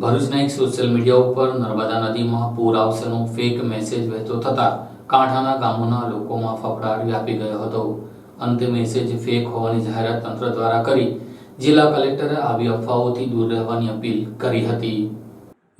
ભરૂચના એક social media ઉપર નર્મદા નદીમાં પૂર આવશેનો ફેક મેસેજ વહેતો થતા કાંઠાના ગામોના લોકોમાં ફફડાટ વ્યાપી ગયો હતો. અંતે મેસેજ ફેક હોવાની જાહેરાત તંત્ર દ્વારા કરી જિલ્લા કલેક્ટરે આવી અફવાઓથી દૂર રહેવાની અપીલ કરી હતી.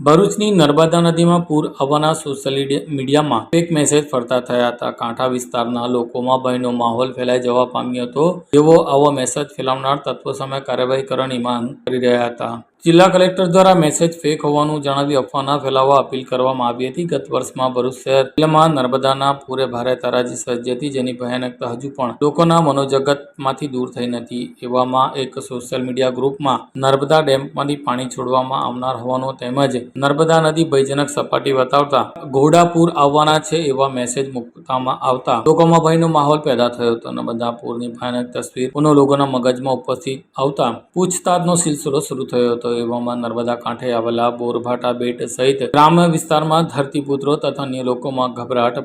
ભરૂચની નર્મદા નદીમાં પૂર આવવાના સોશિયલ મીડિયામાં ફેક મેસેજ ફરતા થયા હતા. કાંઠા વિસ્તારના લોકોમાં ભયનો માહોલ ફેલાઈ જવા પામ્યો હતો. જેવો આવો મેસેજ ફેલાવનાર તત્વો સામે કાર્યવાહી કરવાની માંગ કરી રહ્યા હતા. જિલ્લા કલેક્ટર દ્વારા મેસેજ ફેક હોવાનું જણાવી અફવા ન ફેલાવવા અપીલ કરવામાં આવી હતી. ગત વર્ષમાં ભરૂચ શહેર જિલ્લામાં નર્મદાના પૂરે ભારે તારાજી સર્જી હતી જેની ભયાનકતા હજુ પણ લોકોના મનોજગતમાંથી દૂર થઈ નથી. એવામાં એક સોશિયલ મીડિયા ગ્રુપમાં નર્મદા ડેમમાંથી પાણી છોડવામાં આવનાર હોવાનો તેમજ નર્મદા નદી ભયજનક સપાટી બતાવતા ઘોડાપુર આવવાના છે એવા મેસેજ મૂકવામાં આવતા લોકોમાં ભયનો માહોલ પેદા થયો હતો. નર્મદા પૂરની ભયાનક તસવીર પુનઃ લોકોના મગજમાં ઉપસ્થિત આવતા પૂછતાછનો સિલસિલો શરૂ થયો હતો. એવામાં નર્મદા કાંઠે આવેલા બોરભાટા બેટ સહિત ગ્રામ્ય વિસ્તારમાં ધરતીપુત્રો તથા અન્ય લોકોમાં ગભરાટ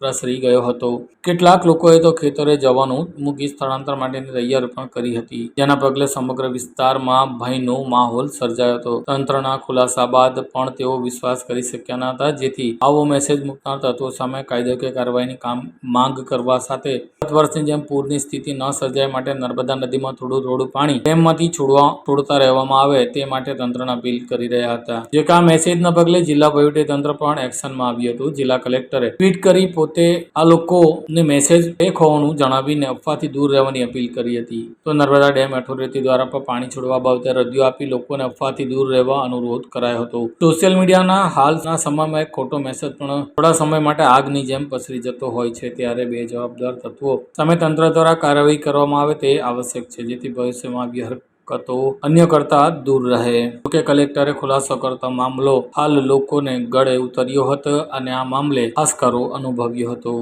પ્રસરી ગયો હતો. કેટલાક લોકોએ તો ખેતરે જવાનું મૂકી સ્થળાંતર માટેની તૈયારી પણ કરી હતી. જેના પગલે સમગ્ર વિસ્તારમાં ભયનો માહોલ સર્જાયો હતો. તંત્રના ખુલાસા બાદ પણ તેઓ વિશ્વાસ કરી શક્યા ન હતા. જેથી આવો મેસેજ મૂકનાર તત્વો સામે કાયદાકીય કાર્યવાહીની કામ માંગ કરવા સાથે ગત વર્ષની જેમ પૂરની સ્થિતિ ન સર્જાય માટે નર્મદા નદીમાં થોડું થોડું પાણી ડેમમાંથી છોડવા છોડતા રહેવામાં આવે તે માટે તંત્રને અપીલ કરી રહ્યા હતા. જે કે મેસેજના પગલે જિલ્લા તંત્ર પણ એક્શનમાં આવ્યું હતું. જિલ્લા કલેક્ટરે ટ્વીટ કરી પોતે આ લોકોને મેસેજ ફેક હોવાનું જણાવીને અફવાથી દૂર રહેવાની અપીલ કરી હતી. તો નર્મદા ડેમ અથોરિટી દ્વારા પણ પાણી છોડવા બાબતે રજૂ આપી લોકોને અફવાથી દૂર રહેવા અનુરોધ કરાયો હતો. સોશિયલ મીડિયાના હાલના સમયમાં એક ખોટો મેસેજ પણ થોડા સમય માટે આગની જેમ પસરી જતો હોય છે ત્યારે બે જવાબદાર તત્વો સામે તંત્ર દ્વારા કાર્યવાહી કરવામાં આવે તે આવશ્યક છે, જેથી ભવિષ્યમાં આવી હરકતો અન્ય કરતા દૂર રહે. જોકે કલેક્ટરે ખુલાસો કરતા મામલો હાલ લોકોને ગળે ઉતર્યો હતો અને આ મામલે હાશકારો અનુભવ્યો હતો.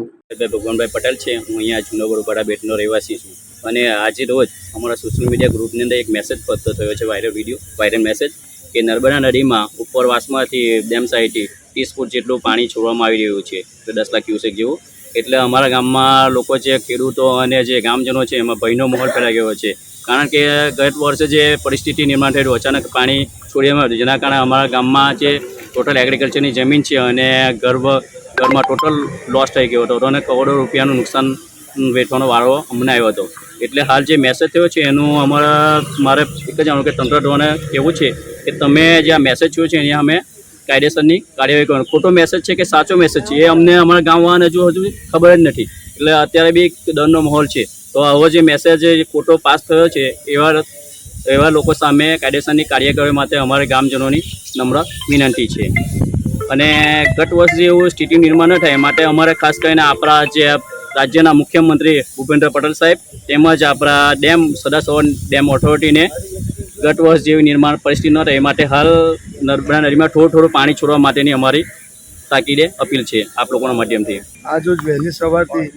ભગવાનભાઈ પટેલ છે. હું અહીંયા જુનાગઢ ઉપાડા બેટનો રહેવાસી છું. અને આજે રોજ અમારા સોશિયલ મીડિયા ગ્રુપની અંદર એક મેસેજ પત્ર થયો છે વાયરલ વીડિયો વાયરલ મેસેજ કે નર્મદા નદીમાં ઉપરવાસમાંથી ડેમ સાઈડથી ત્રીસ ફૂટ જેટલું પાણી છોડવામાં આવી રહ્યું છે દસ લાખ ક્યુસેક જેવું એટલે અમારા ગામમાં લોકો છે, ખેડૂતો અને જે ગામજનો છે, એમાં ભયનો માહોલ ફેલાઈ ગયો છે. કારણ કે ગત વર્ષે જે પરિસ્થિતિ નિર્માણ થયેલું, અચાનક પાણી છોડીમાં આવ્યું જેના કારણે અમારા ગામમાં જે ટોટલ એગ્રીકલ્ચરની જમીન છે અને ગર્ભ, ઘરમાં ટોટલ લોસ થઈ ગયો હતો. અને કરોડો રૂપિયાનું નુકસાન વેઠવાનો વારો અમને આવ્યો હતો. એટલે હાલ જે મેસેજ થયો છે, એનું અમારા, મારે એક જ જાણવું કે તંત્ર દ્વારા એવું છે કે તમે જે આ મેસેજ થયો છે, એની અમે કાયદેસરની કાર્યવાહી કરવાની. ખોટો મેસેજ છે કે સાચો મેસેજ છે? એ અમને અમારા ગામવાળાને હજુ હજુ ખબર જ નથી. એટલે અત્યારે બી એક ડરનો માહોલ છે. તો આવો જે મેસેજ ખોટો પાસ થયો છે, એવા એવા લોકો સામે કાયદેસરની કાર્યવાહી માટે અમારા ગામજનોની નમ્ર વિનંતી છે. અને ગત વર્ષ જેવું સ્થિતિ નિર્માણ ન થાય માટે અમારે ખાસ કરીને આપણા જે રાજ્યના મુખ્યમંત્રી ભૂપેન્દ્ર પટેલ સાહેબ તેમજ આપણા ડેમ સદાસવન ડેમ ઓથોરિટીને ગત વર્ષ જેવી નિર્માણ પરિસ્થિતિ ન રહે, એ માટે હાલ નર્મદા નદીમાં થોડું થોડું પાણી છોડવા માટેની અમારી તાકીદે અપીલ છે આપ લોકોના માધ્યમથી. આજરોજ વહેલી સવારથી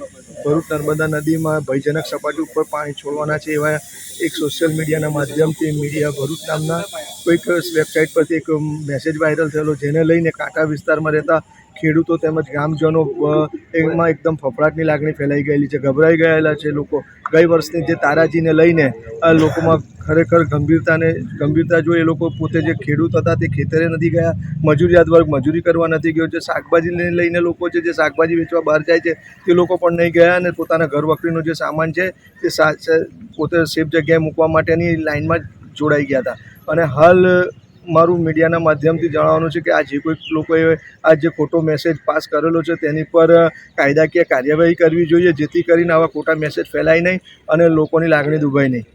ભરૂચ નર્મદા નદીમાં ભયજનક સપાટી ઉપર પાણી છોડવાના છે એવા એક સોશિયલ મીડિયાના માધ્યમથી મીડિયા ભરૂચ નામના કોઈક વેબસાઇટ પરથી એક મેસેજ વાયરલ થયેલો, જેને લઈને કાંઠા વિસ્તારમાં રહેતા ખેડૂતો તેમજ ગ્રામજનો એમાં એકદમ ફફડાટની લાગણી ફેલાઈ ગયેલી છે, ગભરાઈ ગયેલા છે લોકો. ગઈ વર્ષની જે તારાજીને લઈને લોકોમાં ખરેખર ગંભીરતાને ગંભીરતા જો એ લોકો પોતે જે ખેડૂત હતા તે ખેતરે નથી ગયા મજૂરિયાત વર્ગ મજૂરી કરવા નથી ગયો, જે શાકભાજીને લઈને લોકો છે જે શાકભાજી વેચવા બહાર જાય છે, તે લોકો પણ નહીં ગયા અને પોતાના ઘર વખરીનો જે સામાન છે, તે પોતે સેફ જગ્યાએ મૂકવા માટેની લાઇનમાં જોડાઈ ગયા હતા. અને હાલ મારું મીડિયાના માધ્યમથી જણાવવાનું છે કે આ જે કોઈ લોકોએ આ જે ખોટો મેસેજ પાસ કરેલો છે, તેની પર કાયદાકીય કાર્યવાહી કરવી જોઈએ, જેથી કરીને આવા ખોટા મેસેજ ફેલાય નહીં અને લોકોની લાગણી દુભાય નહીં.